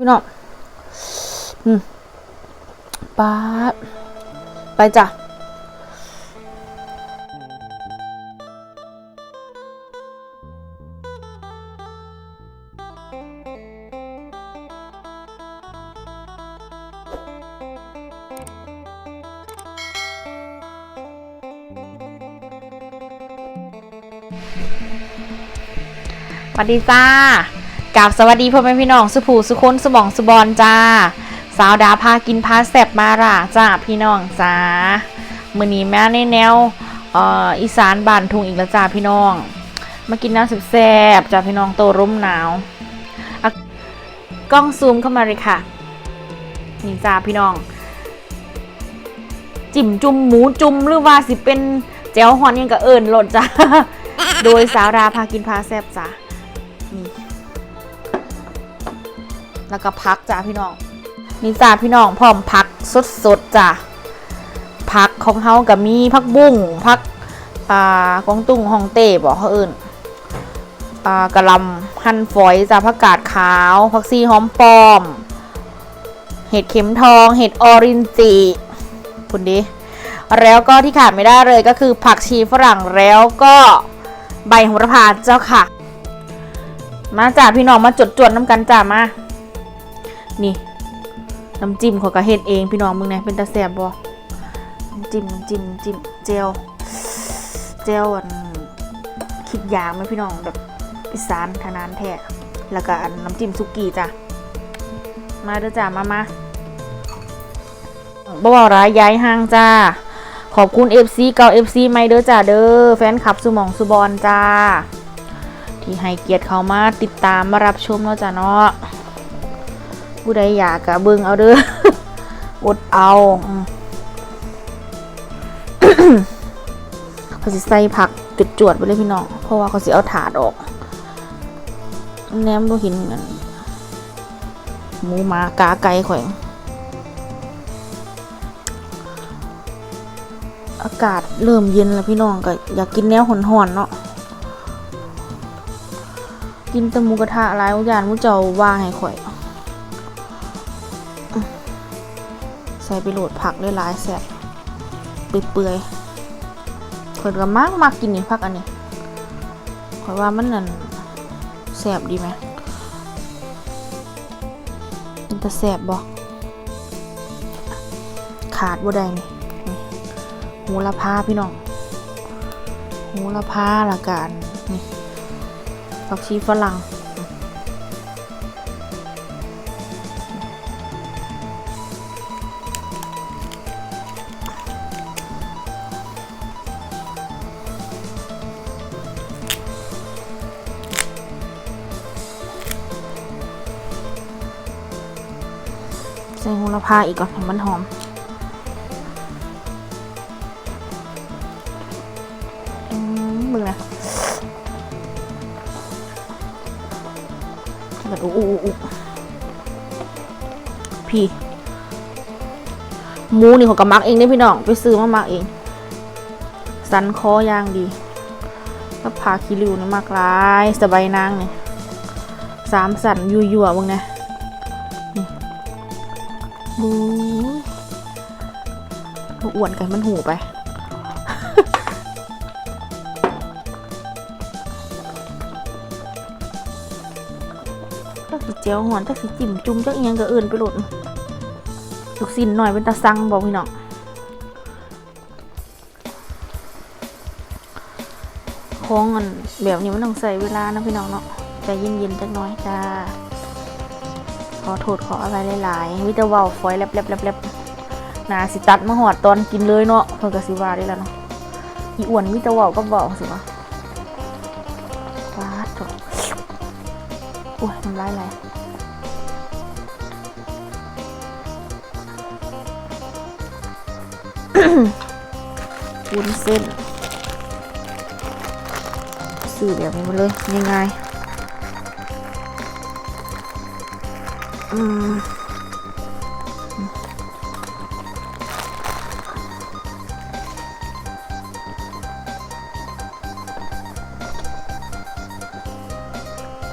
พี่น้องอืมป๊าไปจ้ะสวัสดีจ้า กับสวัสดีพ่อแม่พี่น้องสุภูสุคนสมองสุบอลจ้า สาวดาพากินพาแซบมาล่ะจ้าพี่น้องจ้ามือนี้แม่ในแนวอีสานบ้านทุงอีกแล้วจ้าพี่น้อง มากินน้ำแซบจ้าพี่น้องโตร่มหนาวกล้องซูมเข้ามาเลยค่ะนี่จ้าพี่น้อง จิ้มจุ่มหมูจุ่มหรือว่าสิเป็นแจ่วฮอนยังกะเอิญหล่นจ้าโดยสาวดาพากินพาแซบจ้านี่ แล้วก็พักจ้าพี่น้องนี่จ้าพี่น้องพร้อมพักสดๆจ้าพักของเฮากับมีพักบุ้งพักอ่ากองตุ้งฮองเต้บอกเขาเอื่นอ่ากระลำหั่นฝอยจ้าผักกาดขาวผักซีหอมปลอม เห็ดเข็มทอง เห็ดออรินจิคุณดิแล้วก็ที่ขาดไม่ได้เลยก็คือผักชีฝรั่งแล้วก็ใบโหระพาเจ้าค่ะ มาจ้าพี่น้องมาจดจวดๆน้ำกันจ้ามา นี่น้ำจิ้มเขอกระเฮ็ดเองพี่น้องมึงนี่ยเป็นตาแสบบ่น้ำจิ้มน้ำจิ้มน้ำจิ้มเจลเจลอันคิดยางไหมพี่น้องแบบอีสานทานานแท้แล้วก็อันน้ำจิ้มซุกี้จ้ะมาเด้อจ้ามามาบ่าวร้ายย้ายห้างจ้าขอบคุณ FC เก่า FC ใหม่เด้อจ้าเด้อแฟนคลับสุหมองสุบอลจ้า ที่ให้เกียรติเขามาติดตามมารับชมเนาะจ้ะเนาะ ผู้ใดอยากกะเบิ่งเอาเด้ออดเอาอืมเขาสิใส่ผักจุดจวดไปเลยพี่น้องเพราะว่าเขาสิเอาถาดออกแหนมบ่เห็นกันหมูหมากาไก่ข่อยอากาศเริ่มเย็นแล้วพี่น้องก็อยากกินแนวหอนๆเนาะกินต่หมูกระทะหลายอย่างมูเจ้าว่าให้ข่อย ใส่ไปโหลดผักได้หลายแซ่บเปื่อยๆข่อยก็มากมากกินนี่ผักอันนี้ข่อยว่ามันนั่นแซ่บดีไหมเป็นตาแซ่บบ่ขาดบ่ได้นี่นี่หูละพาพี่น้องหูละพาละกันนี่ผักชีฝรั่ง ใส่โหระพาอีกก่อนให้มันหอม อืมมึงนะแบบอู้อู้พี่หมูนี่เขาก็มักเองได้พี่น้อง ไปซื้อมามักเอง สันคอย่างดีก็พาคิริวนี่มากลาย สบายนางเนี่ยสามสันยั่วยั่ๆมึงไงนี่ บู๊อ้วนกันมันหูไปจักสิเจียวหอนจักสิจิ้มจุ่มจักอียงก็เอื่นไปหลุดลูกสินหน่อยเป็นตาซังบอกพี่น้องของอันแบบนี้มันต้องใส่เวลานะพี่น้องเนาะใจเย็นๆจักหน้อยจ้า อโทษขออะไรหลายๆวิเตาเว้าฟอยแลบแลบแลบแลบนาสิตัดมาหอดตอนกินเลยเนาะเพิ่นก็สิว่าได้แล้วเนาะอีอ้วนวิเตาเว้าก็บอกสิวะฟาดจบโอ้ยน้ำลายไหลวุ้นเส้นสื่อแบบนี้มาเลยง่ายๆ ป๊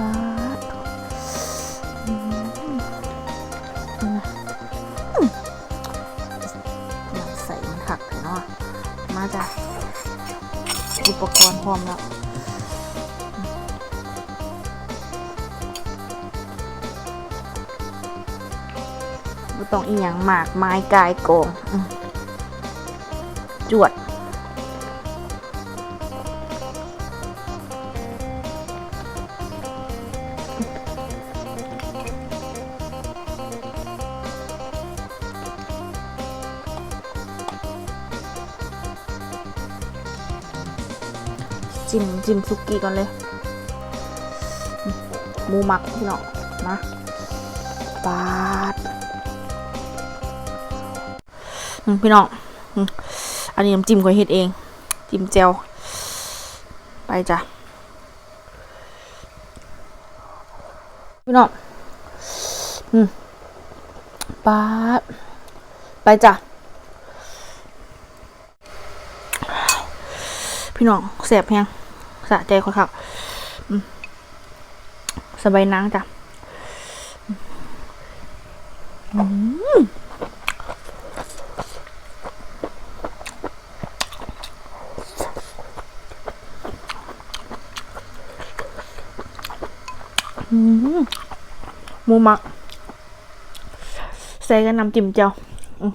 าใส่มันถักเนาะ มาจะอุปกรณ์พร้อมแล้ว ต้องอีหยังมากไม้กายโกงอืมจวด จิ้มจิ้มซุกี้ก่อนเลยมหมูหมักพี่น้องมาปาด พี่น้องอันนี้น้ำจิ้มก็เฮ็ดเอง จิ้มแจวไปจ้ะพี่น้องอืมปาไปจ้ะพี่น้องแสบแฮงสะใจคนขับสบายนางจ้ะอืม อืมห มูหมักใส่กับน้ำจิ้มเจียวอืม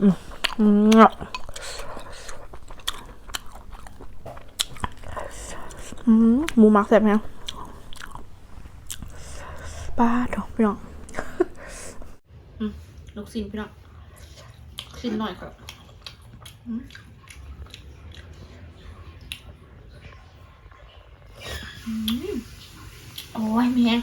อืมอืมอืมหมูหมักแซ่บแฮงป้าดอกพี่น้องอืมลูกชิ้นพี่น้องชิ้นหน่อยครับอืมอืมโอ้ยแม่ง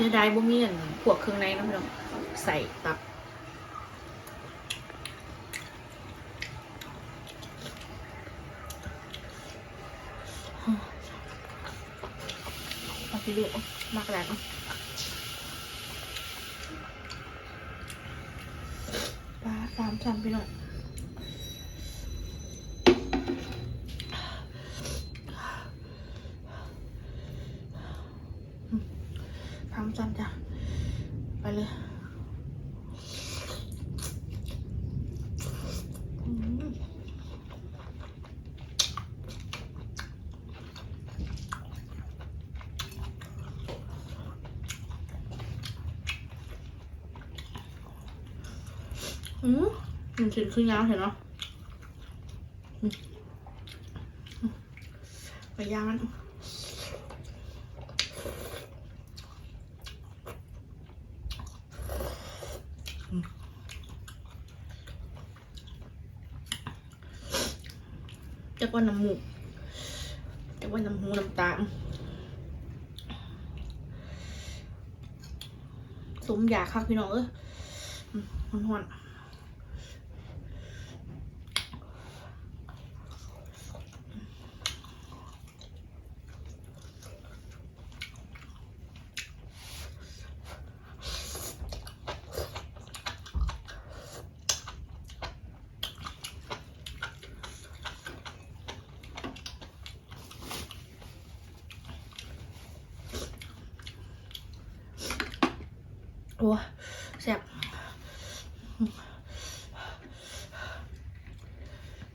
เสียดายบ่มีอันพวกเครื่องในนาะพี่น้องใส่ตับ เอาไปเรียกมากแล้วปลาสามชั้นพี่น้องำจันจ้ะ ไปเลยอืมมันชิ้นขึ้นยาวเห็นเนาะอืมไปยางมัน จะว่าน้ำหมูกจะว่าน้ำหูน้ำตาสมอยากคักพี่น้องเออมันหอน อ้แซ่บ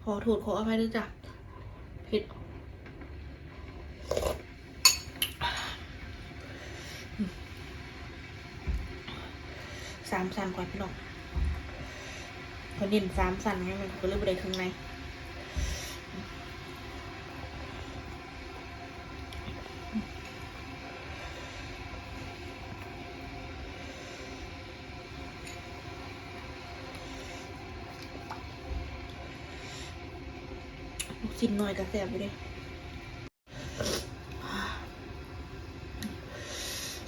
ขอโทษขออภัยด้วยจ้ะผ็ดสามสันก่อนพี่น้องเขาเน้นสามสันไงมันก็เลยบได้ข้างใน ลู กินหน่อยก็แสบไปเลย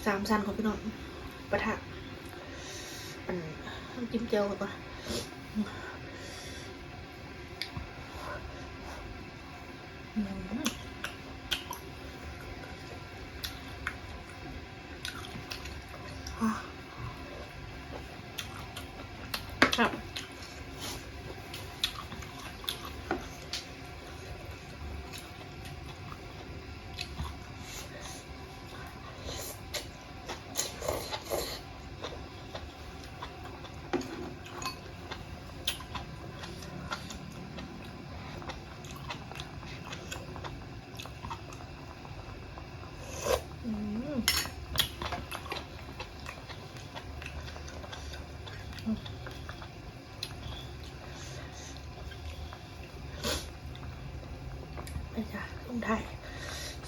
สามสันของพี่น้องปะทะอันจิ้มเจียวก่อนอืมอะครับ อ มไป จ้ะส้มไทย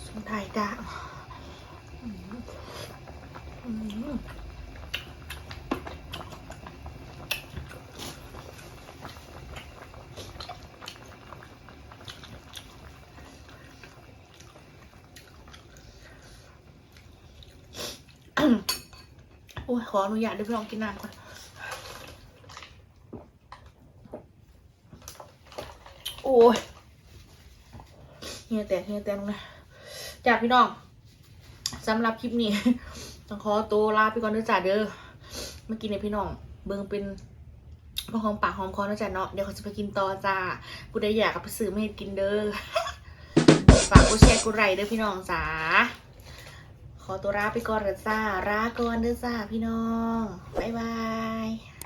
ส้มไทยจ้ะอืมอืมโอ้ยขออนุญาตด้วยพี่ลองกินน้ำก่อนโอ้ย ฮียแต่เฮียแต่ลงนะจากพี่น้องสำหรับคลิปนี้ ต้องขอตัวลาไปก่อนเด้อจ้าเด้อเมื่อกี้เนี่ยพี่น้อง เบิ่งเป็นพอหอมปากหอมคอนะจ๊ะเนาะเดี๋ยวเขาจะไปกินต่อจ้าผู้ใดอยากกับไปซื้อมาให้กินเด้อฝากกดแชร์กดไลค์เด้อพี่น้องจ้าขอตัวลาไปก่อนเด้อจ้าลาก่อนเด้อจ้าพี่น้องบ๊ายบาย